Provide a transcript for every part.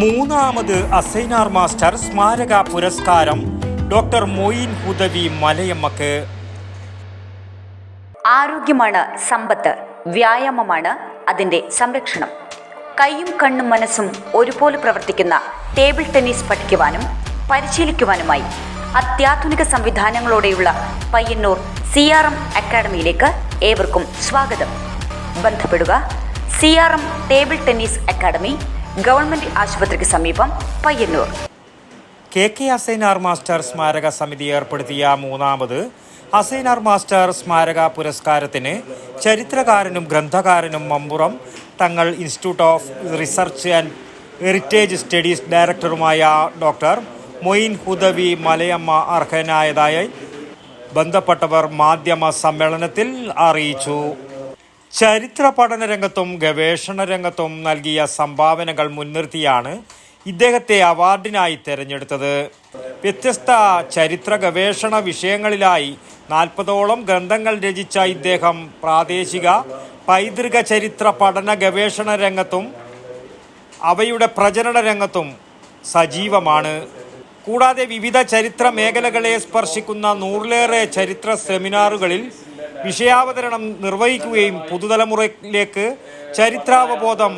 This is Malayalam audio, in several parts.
മൂന്നാമത് അസൈനാർ മാസ്റ്റർ സ്മാരക പുരസ്കാരം ഡോക്ടർ മൊയിൻ ഹുദവി മലയമ്മക്ക്. ആരോഗ്യമാണ് സമ്പത്ത് വ്യായാമമാണ് അതിന്റെ സംരക്ഷണം. കൈയും കണ്ണും മനസ്സും ഒരുപോലെ പ്രവർത്തിക്കുന്ന ടേബിൾ ടെന്നീസ് പഠിക്കുവാനും പരിശീലിക്കുവാനുമായി അത്യാധുനിക സംവിധാനങ്ങളോടെയുള്ള പയ്യന്നൂർ സി ആർ എം അക്കാഡമിയിലേക്ക് ഏവർക്കും സ്വാഗതം. ബന്ധപ്പെടുക C R M table tennis academy government ആശുപത്രിക്ക് സമീപം Payyanur. K K Asainar master സ്മാരക സമിതി ഏർപ്പെടുത്തിയ മൂന്നാമത് അസൈനാർ മാസ്റ്റർ സ്മാരക പുരസ്കാരത്തിന് ചരിത്രകാരനും ഗ്രന്ഥകാരനും Mamburam Thangal institute of research and heritage studies ഡയറക്ടറുമായ ഡോക്ടർ മൊയിൻ ഹുദവി മലയമ്മ അർഹനായതായി ബന്ധപ്പെട്ടവർ മാധ്യമ സമ്മേളനത്തിൽ അറിയിച്ചു. ചരിത്ര പഠന രംഗത്തും ഗവേഷണ രംഗത്തും നൽകിയ സംഭാവനകൾ മുൻനിർത്തിയാണ് ഇദ്ദേഹത്തെ അവാർഡിനായി തെരഞ്ഞെടുത്തത്. വ്യത്യസ്ത ചരിത്ര ഗവേഷണ വിഷയങ്ങളിലായി നാൽപ്പതോളം ഗ്രന്ഥങ്ങൾ രചിച്ച ഇദ്ദേഹം പ്രാദേശിക പൈതൃക ചരിത്ര പഠന ഗവേഷണ രംഗത്തും അവയുടെ പ്രചരണ രംഗത്തും സജീവമാണ്. കൂടാതെ വിവിധ ചരിത്ര മേഖലകളെ സ്പർശിക്കുന്ന നൂറിലേറെ ചരിത്ര സെമിനാറുകളിൽ വിഷയാവതരണം നിർവഹിക്കുകയും പുതുതലമുറയിലേക്ക് ചരിത്രാവബോധം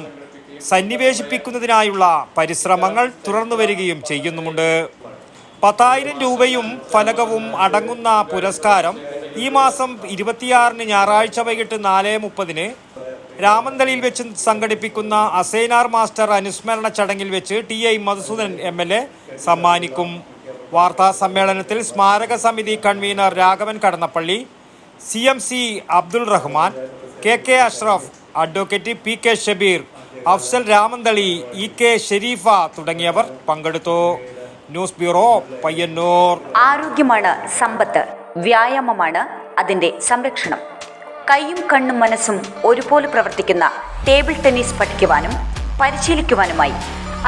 സന്നിവേശിപ്പിക്കുന്നതിനായുള്ള പരിശ്രമങ്ങൾ തുടർന്നു വരികയും ചെയ്യുന്നുമുണ്ട്. പത്തായിരം രൂപയും ഫലകവും അടങ്ങുന്ന പുരസ്കാരം ഈ മാസം ഇരുപത്തിയാറിന് ഞായറാഴ്ച വൈകിട്ട് നാല് മുപ്പതിന് രാമന്തളിയിൽ വെച്ച് സംഘടിപ്പിക്കുന്ന അസൈനാർ മാസ്റ്റർ അനുസ്മരണ ചടങ്ങിൽ വെച്ച് T I Madhusoodan M L A സമ്മാനിക്കും. വാർത്താ സമ്മേളനത്തിൽ സ്മാരക സമിതി convener Raghavan Kadannappally C M C Abdul Rahman K K Ashraf advocate P K Shabeer Afsal Ramanthali E K Sherifa തുടങ്ങിയവർ പങ്കെടുത്തു. News bureau Payyanur. ആരോഗ്യമാണ് സമ്പത്ത് വ്യായാമമാണ് അതിന്റെ സംരക്ഷണം. കൈയും കണ്ണും മനസ്സും ഒരുപോലെ പ്രവർത്തിക്കുന്ന ടേബിൾ ടെന്നീസ് പഠിക്കുവാനും പരിശീലിക്കുവാനുമായി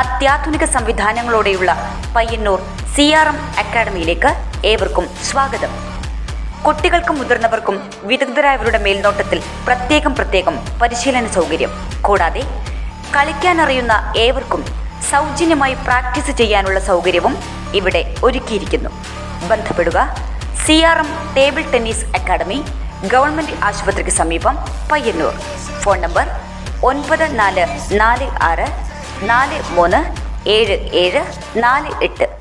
അത്യാധുനിക സംവിധാനങ്ങളോടെയുള്ള പയ്യന്നൂർ സി ആർ എം അക്കാഡമിയിലേക്ക് ഏവർക്കും സ്വാഗതം. കുട്ടികൾക്കും മുതിർന്നവർക്കും വിദഗ്ധരായവരുടെ മേൽനോട്ടത്തിൽ പ്രത്യേകം പ്രത്യേകം പരിശീലന സൗകര്യം. കൂടാതെ കളിക്കാനറിയുന്ന ഏവർക്കും സൗജന്യമായി പ്രാക്ടീസ് ചെയ്യാനുള്ള സൗകര്യവും ഇവിടെ ഒരുക്കിയിരിക്കുന്നു. ബന്ധപ്പെടുക. C R M table tennis academy government ആശുപത്രിക്ക് സമീപം പയ്യന്നൂർ. ഫോൺ നമ്പർ ഒൻപത് നാല് നാല് ആറ് നാല് മൂന്ന് ഏഴ് ഏഴ് നാല് എട്ട്.